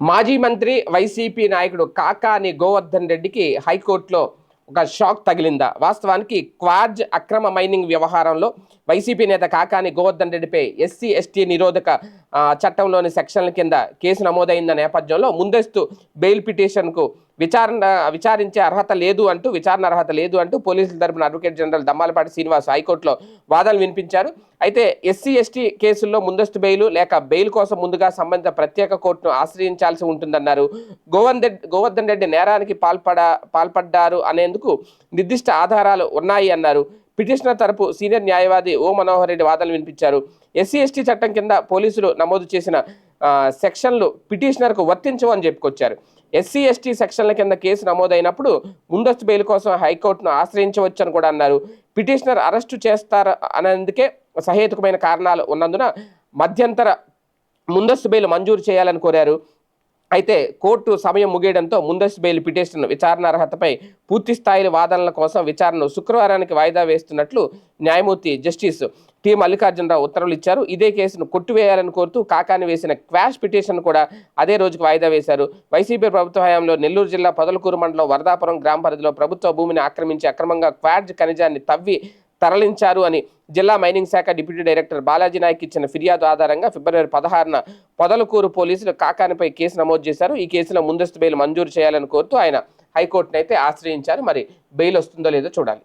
మాజీ మంత్రి వైసీపీ నాయకుడు కాకాని గోవర్ధన్ రెడ్డికి హైకోర్టులో ఒక షాక్ తగిలిందా? వాస్తవానికి క్వార్జ్ అక్రమ మైనింగ్ వ్యవహారంలో వైసీపీ నేత కాకాని గోవర్ధన్ రెడ్డిపై ఎస్సీ ఎస్టీ నిరోధక చట్టంలోని సెక్షన్ల కింద కేసు నమోదైన నేపథ్యంలో ముందస్తు బెయిల్ పిటిషన్కు విచారణ విచారించే అర్హత లేదు అంటూ విచారణ అర్హత లేదు అంటూ పోలీసుల తరపున అడ్వకేట్ జనరల్ దమ్మాలపాటి శ్రీనివాస్ హైకోర్టులో వాదనలు వినిపించారు. అయితే ఎస్సీ ఎస్టీ కేసుల్లో ముందస్తు బెయిల్ లేక బెయిల్ కోసం ముందుగా సంబంధిత ప్రత్యేక కోర్టును ఆశ్రయించాల్సి ఉంటుందన్నారు. గోవర్ధన్ రెడ్డి గోవర్ధన్ రెడ్డి నేరానికి పాల్పడ పాల్పడ్డారు అనేందుకు నిర్దిష్ట ఆధారాలు ఉన్నాయి అన్నారు. పిటిషనర్ తరపు సీనియర్ న్యాయవాది ఓ మనోహర్ రెడ్డి వాదనలు వినిపించారు. ఎస్సీ ఎస్టీ చట్టం కింద పోలీసులు నమోదు చేసిన సెక్షన్లు పిటిషనర్కు వర్తించవు అని చెప్పుకొచ్చారు. ఎస్సీ ఎస్టీ సెక్షన్ల కింద కేసు నమోదైనప్పుడు ముందస్తు బెయిల్ కోసం హైకోర్టును ఆశ్రయించవచ్చని కూడా అన్నారు. పిటిషనర్ అరెస్టు చేస్తారు అనేందుకే సహేతుకమైన కారణాలు ఉన్నందున మధ్యంతర ముందస్తు బెయిల్ మంజూరు చేయాలని కోరారు. అయితే కోర్టు సమయం ముగియడంతో ముందస్తు బెయిల్ పిటిషన్ విచారణ అర్హతపై పూర్తి స్థాయి వాదనల కోసం విచారణను శుక్రవారానికి వాయిదా వేస్తున్నట్లు న్యాయమూర్తి జస్టిస్ టి మల్లికార్జునరావు ఉత్తర్వులు ఇచ్చారు. ఇదే కేసును కొట్టివేయాలని కోరుతూ కాకాని వేసిన క్వాష్ పిటిషన్ కూడా అదే రోజుకు వాయిదా వేశారు. వైసీపీ ప్రభుత్వ హయాంలో నెల్లూరు జిల్లా పొదలకూరు మండలం వరదాపురం గ్రామ పరిధిలో ప్రభుత్వ భూమిని ఆక్రమించి అక్రమంగా క్వాడ్జ్ ఖనిజాన్ని తవ్వి తరలించారు అని జిల్లా మైనింగ్ శాఖ డిప్యూటీ డైరెక్టర్ బాలాజీ నాయక్ ఇచ్చిన ఫిర్యాదు ఆధారంగా ఫిబ్రవరి పదహారున పొదలకూరు పోలీసులు కాకానిపై కేసు నమోదు చేశారు. ఈ కేసులో ముందస్తు బెయిల్ మంజూరు చేయాలని కోరుతూ ఆయన హైకోర్టును అయితే ఆశ్రయించారు. మరి బెయిల్ వస్తుందో లేదో చూడాలి.